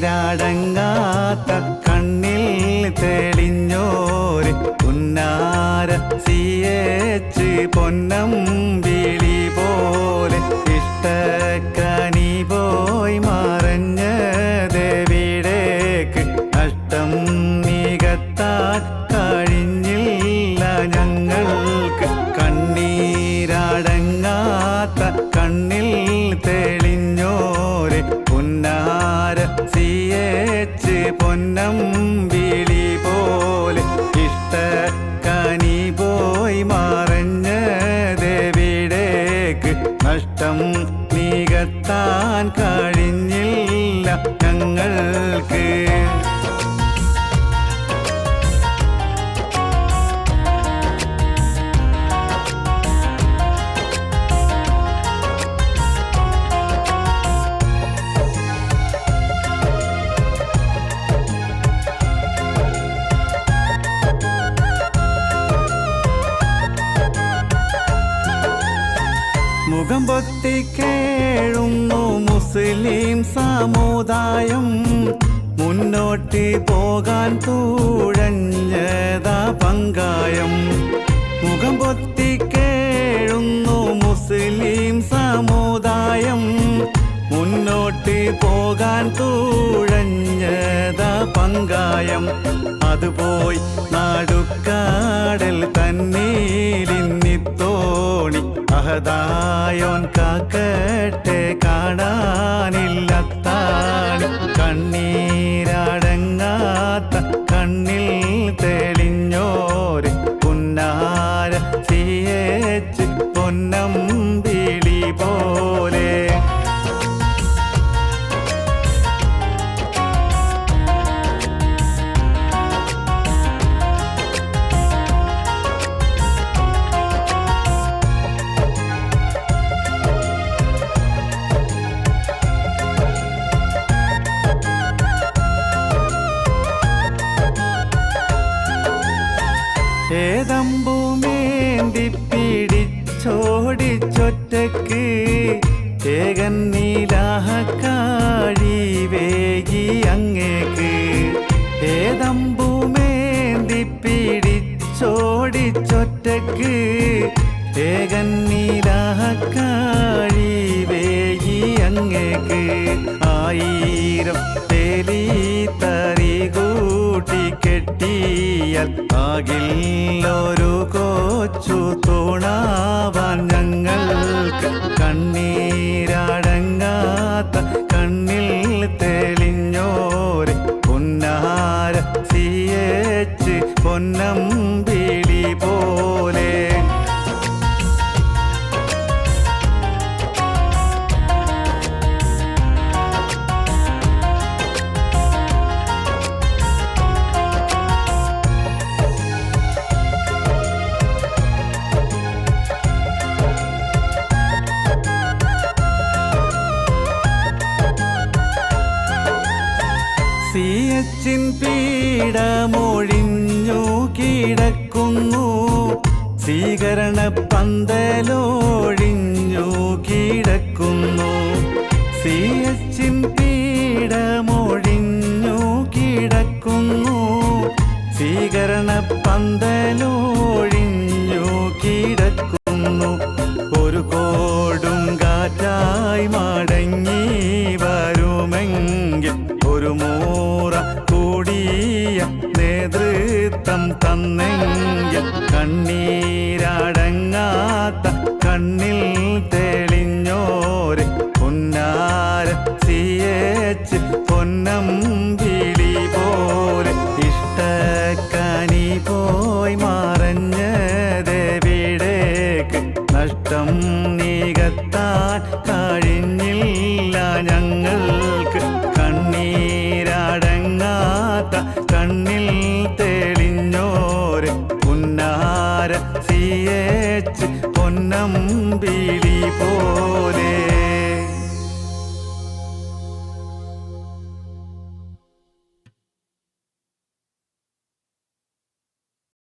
കണ്ണീരടങ്ങാത്ത കണ്ണിൽ തെളിഞ്ഞോര് ഉന്നാര സിയേച്ച് പൊന്നം വിളി പൊന്നം മുഖം പൊത്തി കേഴുന്നു. മുസ്ലിം സമുദായം മുന്നോട്ട് പോകാൻ തൂഴഞ്ഞതാ പങ്കായം. മുഖം പൊത്തി കേഴുന്നു. മുസ്ലിം സമുദായം മുന്നോട്ട് പോകാൻ തൂഴഞ്ഞതാ പങ്കായം. അതുപോയി നാടുക്കാടൽ തന്നീലിന്നിത്തോണി അഹദായോൻ കാക്കട്ടെ കാണാനില്ലത്താൻ കണ്ണീരടങ്ങാത്ത പിടിച്ചോടിച്ചൊറ്റക്ക് ഏകൻ നീലാഹക്കാഴി വേഗി അങ്ങേക്ക്. ഏതമ്പുമേന്തി പിടിച്ചോടിച്ചൊറ്റക്ക് ഏകൻ നീലാഹക്കാഴി വേഗി അങ്ങേക്ക്. ആയിരം തേലി തറി കൂട്ടി കെട്ടിയാൽ ആകില്ലൊരു കൊച്ചു തോണാവാൻ ഞങ്ങൾക്ക് കണ്ണീരടങ്ങാത്ത കണ്ണിൽ തെളിഞ്ഞോരെ പുന്നാര സിയേച്ച് പൊന്നം പിടി പോലെ. എച്ചിൻ പീഡമൊഴിഞ്ഞു കിടക്കുന്നു. സ്വീകരണ പന്തലൊഴിഞ്ഞു കിടക്കുന്നു. സിയച്ചിൻ പീഡമൊഴിഞ്ഞു കിടക്കുന്നു. സ്വീകരണ പന്തലൊഴിഞ്ഞു നേതൃത്വം തന്നെങ്കിൽ കണ്ണീരടങ്ങാത്ത കണ്ണിൽ തെളിഞ്ഞോര് പുന്നാര പൊന്നം